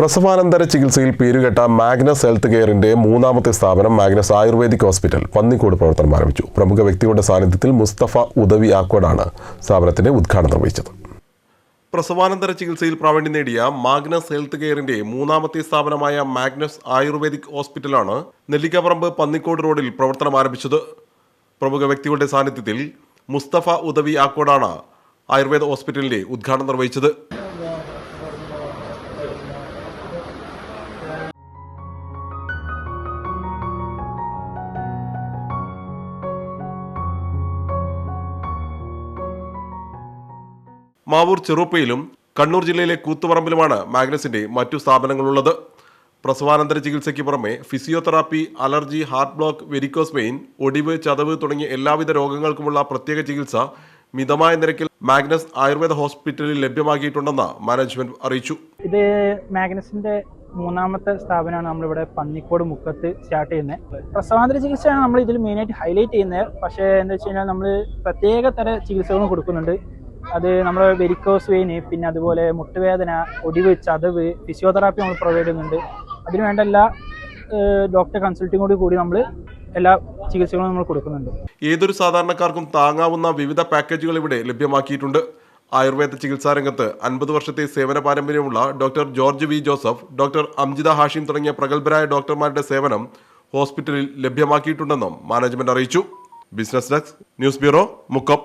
പ്രസവാനന്തര ചികിത്സയിൽ പേരുകെട്ട Magnus health കെയറിന്റെ മൂന്നാമത്തെ സ്ഥാപനം മാഗ്നസ് ആയുർവേദിക് ഹോസ്പിറ്റൽ പന്നിക്കോട് പ്രവർത്തനം ആരംഭിച്ചു. പ്രമുഖ വ്യക്തികളുടെ സാന്നിധ്യത്തിൽ മുസ്തഫ ഉദവി ആക്കോടാണ് സ്ഥാപനത്തിന്റെ ഉദ്ഘാടനം നിർവഹിച്ചത്. പ്രസവാനന്തര ചികിത്സയിൽ പ്രാവീണ്യം നേടിയ മാഗ്നസ് ഹെൽത്ത് കെയറിന്റെ മൂന്നാമത്തെ സ്ഥാപനമായ മാഗ്നസ് ആയുർവേദിക് ഹോസ്പിറ്റലാണ് നെല്ലിക്കപ്പറമ്പ് പന്നിക്കോട് റോഡിൽ പ്രവർത്തനം ആരംഭിച്ചത്. പ്രമുഖ വ്യക്തികളുടെ സാന്നിധ്യത്തിൽ മുസ്തഫ ഉദവി ആക്കോടാണ് ആയുർവേദ ഹോസ്പിറ്റലിന്റെ ഉദ്ഘാടനം നിർവഹിച്ചത്. മാവൂർ ചെറുപ്പയിലും കണ്ണൂർ ജില്ലയിലെ കൂത്തുപറമ്പിലുമാണ് മാഗ്നസിന്റെ മറ്റു സ്ഥാപനങ്ങളുള്ളത്. പ്രസവാനന്തര ചികിത്സയ്ക്ക് പുറമെ physiotherapy allergy heart block varicose pain ഒടിവ് ചതവ് തുടങ്ങിയ എല്ലാവിധ രോഗങ്ങൾക്കുമുള്ള പ്രത്യേക ചികിത്സ മിതമായ നിരക്കിൽ മാഗ്നസ് ആയുർവേദ ഹോസ്പിറ്റലിൽ ലഭ്യമാക്കിയിട്ടുണ്ടെന്ന് മാനേജ്മെന്റ് അറിയിച്ചു. ഇത് മാഗ്നസിന്റെ മൂന്നാമത്തെ സ്ഥാപനമാണ് നമ്മളിവിടെ പന്നിക്കോട് മുക്കത്ത് സ്റ്റാർട്ട് ചെയ്യുന്നത് പ്രസവാന്തര ചികിത്സയാണ് നമ്മൾ ഇതിൽ മെയിനായിട്ട് ഹൈലൈറ്റ് ചെയ്യുന്നത് പക്ഷേ എന്താ വെച്ച് കഴിഞ്ഞാൽ നമ്മൾ പ്രത്യേക തര ചികിത്സകളും കൊടുക്കുന്നുണ്ട്. അത് നമ്മൾ വെരിക്കോസ് വെയിന് പിന്നെ അതുപോലെ മുട്ടുവേദന ഒടിവ് ചതവ് ഫിസിയോതെറാപ്പി നമ്മൾ പ്രൊവൈഡ് ചെയ്യുന്നുണ്ട്. അതിന് വേണ്ട എല്ലാ ഡോക്ടർ കൺസൾട്ടിങ്ങോട് കൂടി നമ്മൾ എല്ലാ ചികിത്സകളും നമ്മൾ കൊടുക്കുന്നുണ്ട്. ഏതൊരു സാധാരണക്കാർക്കും താങ്ങാവുന്ന വിവിധ പാക്കേജുകൾ ഇവിടെ ലഭ്യമാക്കിയിട്ടുണ്ട്. ആയുർവേദ ചികിത്സാ രംഗത്ത് അൻപത് വർഷത്തെ സേവന പാരമ്പര്യമുള്ള doctor George V Joseph doctor Amjitha Hashim തുടങ്ങിയ പ്രഗത്ഭരായ ഡോക്ടർമാരുടെ സേവനം ഹോസ്പിറ്റലിൽ ലഭ്യമാക്കിയിട്ടുണ്ടെന്നും മാനേജ്മെന്റ് അറിയിച്ചു. Business desk news bureau Mukkam.